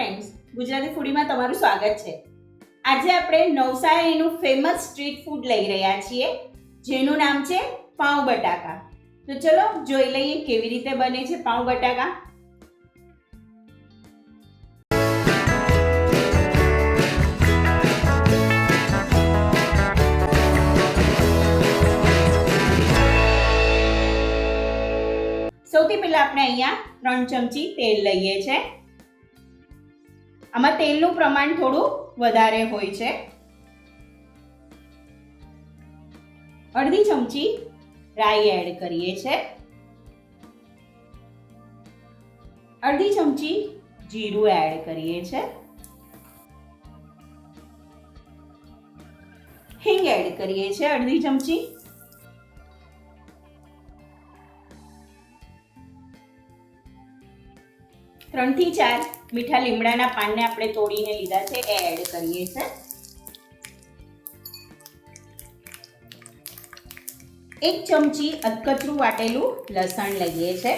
Friends Gujarati ફૂડીમાં તમારું સ્વાગત છે. આજે આપણે નવસારીનું ફેમસ સ્ટ્રીટ ફૂડ લઈ રહ્યા છીએ, જેનું નામ છે પાઉં બટાકા. તો ચલો જોઈ લઈએ કેવી રીતે બને છે પાઉં બટાકા. સૌથી પહેલા આપણે અહીંયા ત્રણ ચમચી તેલ લઈએ છે. આમાં તેલનું પ્રમાણ થોડું વધારે હોય છે. અડધી ચમચી રાઈ એડ કરીએ છે. અડધી ચમચી જીરું એડ કરીએ છે. હિંગ એડ કરીએ છે અડધી ચમચી. ત્રણથી ચાર મીઠા લીમડાના પાનને આપણે તોડીને લીધા છે, એ એડ કરીએ છે. એક ચમચી અધકચરું વાટેલું લસણ લઈએ છે.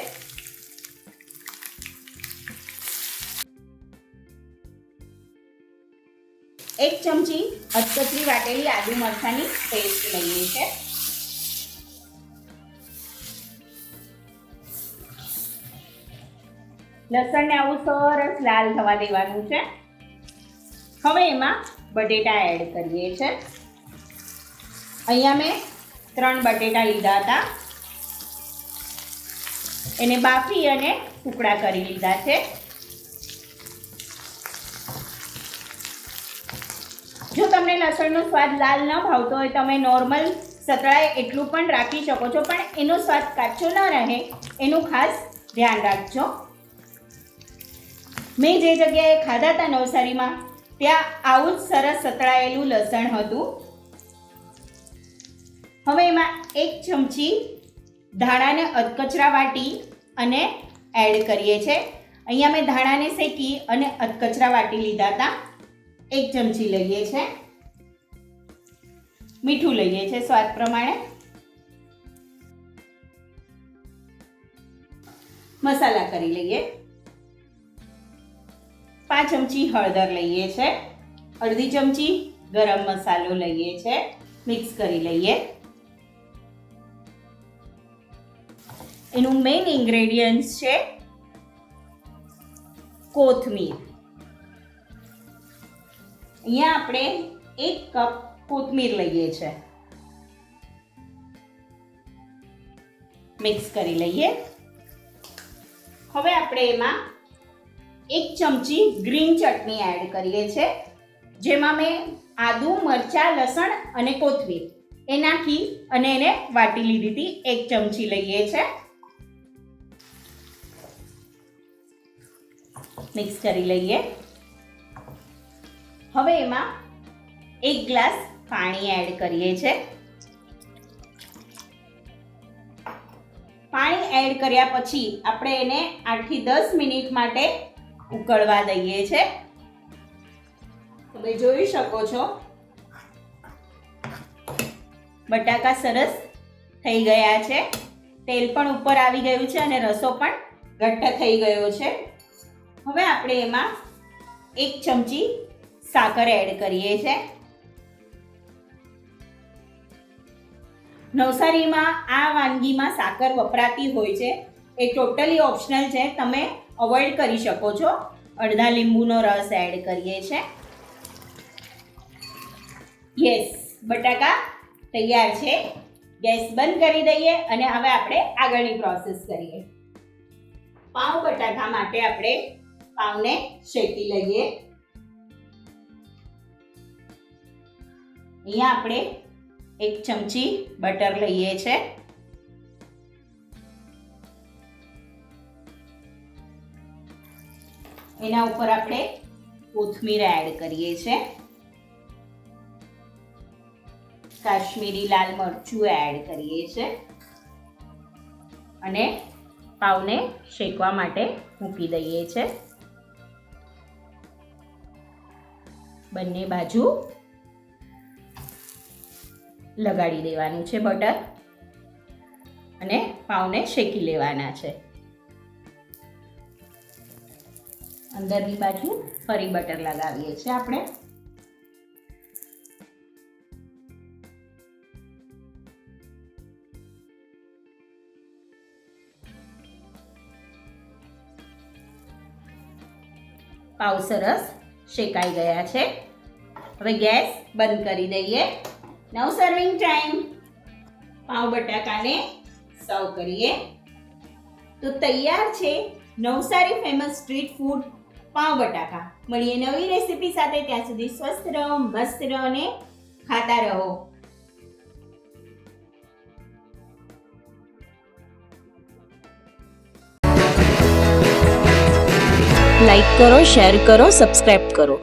એક ચમચી અધકચરી વાટેલી આદુ મરચાની પેસ્ટ લઈએ છે. લસણને આવું સરસ લાલ થવા દેવાનું છે. હવે એમાં બટેટા એડ કરીએ છે. અહીંયા મેં ત્રણ બટેટા લીધા હતા. એને બાફી અને ટુકડા કરી લીધા છે. જો તમને લસણનો સ્વાદ લાલ ન ભાવતો હોય, તમે નોર્મલ સતળાએ એટલું પણ રાખી શકો છો, પણ એનો સ્વાદ કાચો ન રહે, એનું ખાસ ધ્યાન રાખજો. મેં જે જગ્યાએ ખાધા હતા નવસારીમાં, ત્યાં આવું જ સરસ સતળાયેલું લસણ હતું. હવે એમાં એક ચમચી ધાણાને અધકચરા વાટી અને એડ કરીએ છે. અહીંયા મેં ધાણાને શેકી અને અધકચરા વાટી લીધા હતા એક ચમચી લઈએ છે. મીઠું લઈએ છે સ્વાદ પ્રમાણે. મસાલા કરી લઈએ. પાંચ ચમચી હળદર લઈએ છે. અડધી ચમચી ગરમ મસાલો લઈએ છે. મિક્સ કરી લઈએ. એનું મેઇન ઇન્ગ્રેડિયન્ટ્સ છે કોથમીર. અહીંયા આપણે એક કપ કોથમીર લઈએ છે. મિક્સ કરી લઈએ. હવે આપણે એમાં એક ચમચી ગ્રીન ચટણી એડ કરીએ છે, જેમાં મેં આદુ, મરચાં, લસણ અને કોથમીર એ નાખી અને એને વાટી લીધી હતી, એક ચમચી લઈએ છે. મિક્સ કરી લઈએ. હવે એમાં એક ગ્લાસ પાણી એડ કરીએ છે. પાણી એડ કર્યા પછી આપણે એને આઠથી દસ મિનિટ માટે ઉકળવા દઈએ છે. તમે જોઈ શકો છો. બટાકા સરસ થઈ ગયા છે. તેલ પણ ઉપર આવી ગયું છે અને રસો પણ ઘટ્ટ થઈ ગયો છે. હવે આપણે એમાં એક ચમચી સાકર એડ કરીએ છે. નવસારીમાં આ વાનગીમાં સાકર વપરાતી હોય છે. એ ટોટલી ઓપ્શનલ છે. તમે અવોઇડ કરી શકો છો. અડધા લીંબુનો રસ એડ કરીએ છે. યસ બટાકા તૈયાર છે. ગેસ બંધ કરી દઈએ અને હવે આપણે આગળની પ્રોસેસ કરીએ. પાઉં બટાકા માટે આપણે પાઉંને શેકી લઈએ. અહીંયા આપણે એક ચમચી બટર લઈએ છે. એના ઉપર આપણે કોથમીર એડ કરીએ છે. કાશ્મીરી લાલ મરચું એડ કરીએ છે. અને પાવને શેકવા માટે મૂકી દઈએ છે. બંને બાજુ લગાડી દેવાનું છે બટર. અને પાવને શેકી લેવાના છે. અંદરની બાજુ ફરી બટર લગાવીએ છીએ આપણે. પાવ સરસ શેકાઈ ગયા છે. હવે ગેસ બંધ કરી દઈએ. નવ સર્વિંગ ટાઈમ પાવ બટાકાને સર્વ કરીએ. તો તૈયાર છે નવસારી ફેમસ સ્ટ્રીટ ફૂડ પાવ બટાકા. મળીએ નવી રેસીપી સાથે. ત્યાં સુધી સ્વસ્થ રહો, મસ્ત રહો અને ખાતા રહો. લાઈક કરો શેર કરો સબસ્ક્રાઈબ કરો.